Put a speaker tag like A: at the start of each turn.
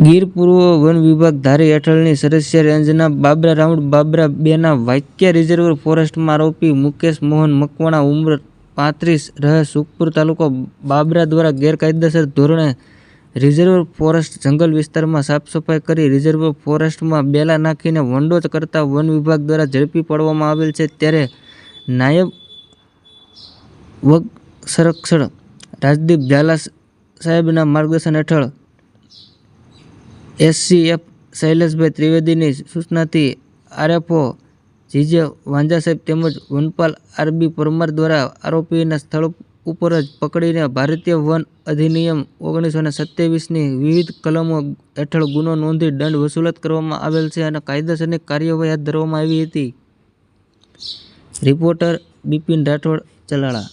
A: ગીર પૂર્વ વન વિભાગ ધારી હેઠળની સરસિયા રેન્જના બાબરા રાઉન્ડ બાબરા બેના વાક્ય રિઝર્વ ફોરેસ્ટમાં આરોપી મુકેશ મોહન મકવાણા ઉંમર પાંત્રીસ રહે સુખપુર તાલુકો બાબરા દ્વારા ગેરકાયદેસર ધોરણે રિઝર્વ ફોરેસ્ટ જંગલ વિસ્તારમાં સાફસફાઈ કરી રિઝર્વ ફોરેસ્ટમાં બેલા નાખીને વંડોચ કરતા વન વિભાગ દ્વારા ઝડપી પાડવામાં આવેલ છે ત્યારે નાયબ વગ સંરક્ષણ રાજદીપ ઝાલા સાહેબના માર્ગદર્શન હેઠળ એસસીએફ શૈલેષભાઈ ત્રિવેદીની સૂચનાથી આરએફઓ જીજે વાંઝા સાહેબ તેમજ વનપાલ આરબી પરમાર દ્વારા આરોપીના સ્થળ ઉપર જ પકડીને ભારતીય વન અધિનિયમ ઓગણીસો ને સત્યાવીસની વિવિધ કલમો હેઠળ ગુનો નોંધી દંડ વસૂલાત કરવામાં આવેલ છે અને કાયદેસરની કાર્યવાહી હાથ ધરવામાં આવી હતી. રિપોર્ટર બિપિન રાઠોડ, ચલાળા.